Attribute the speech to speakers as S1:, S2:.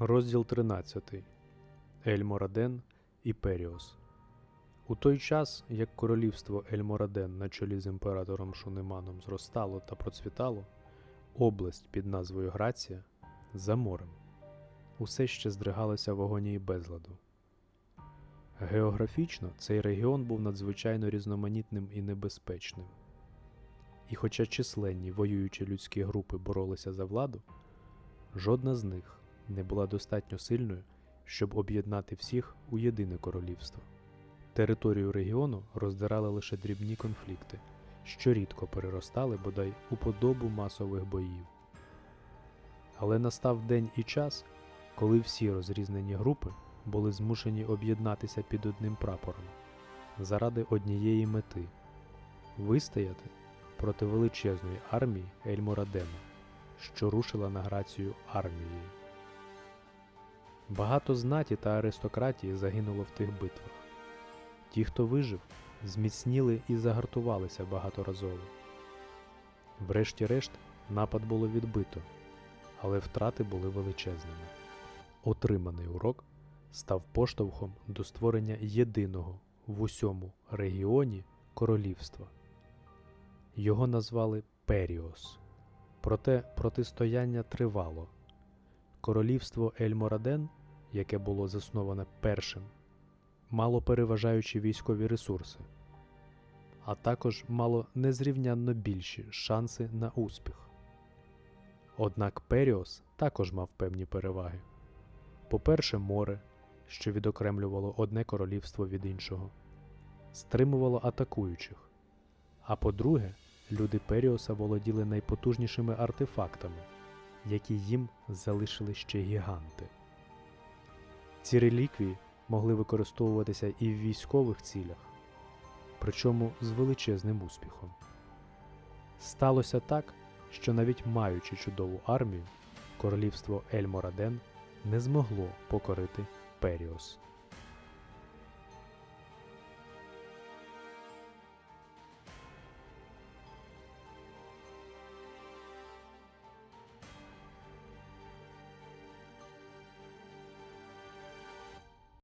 S1: Розділ 13. Ельмораден і Періос. У той час, як королівство Ельмораден на чолі з імператором Шунеманом зростало та процвітало, область під назвою Грація за морем усе ще здригалося в агонії безладу. Географічно цей регіон був надзвичайно різноманітним і небезпечним. І хоча численні воюючі людські групи боролися за владу, жодна з них не була достатньо сильною, щоб об'єднати всіх у єдине королівство. Територію регіону роздирали лише дрібні конфлікти, що рідко переростали бодай у подобу масових боїв. Але настав день і час, коли всі розрізнені групи були змушені об'єднатися під одним прапором заради однієї мети вистояти проти величезної армії Ельморадена, що рушила на грацію армією. Багато знаті та аристократії загинуло в тих битвах. Ті, хто вижив, зміцніли і загартувалися багаторазово. Врешті-решт, напад було відбито, але втрати були величезними. Отриманий урок став поштовхом до створення єдиного в усьому регіоні королівства. Його назвали Періос. Проте протистояння тривало. Королівство Ельмораден, яке було засноване першим, мало переважаючі військові ресурси, а також мало незрівнянно більші шанси на успіх. Однак Періос також мав певні переваги. По-перше, море, що відокремлювало одне королівство від іншого, стримувало атакуючих. А по-друге, люди Періоса володіли найпотужнішими артефактами, які їм залишили ще гіганти. Ці реліквії могли використовуватися і в військових цілях, причому з величезним успіхом. Сталося так, що навіть маючи чудову армію, королівство Ельмораден не змогло покорити Періос.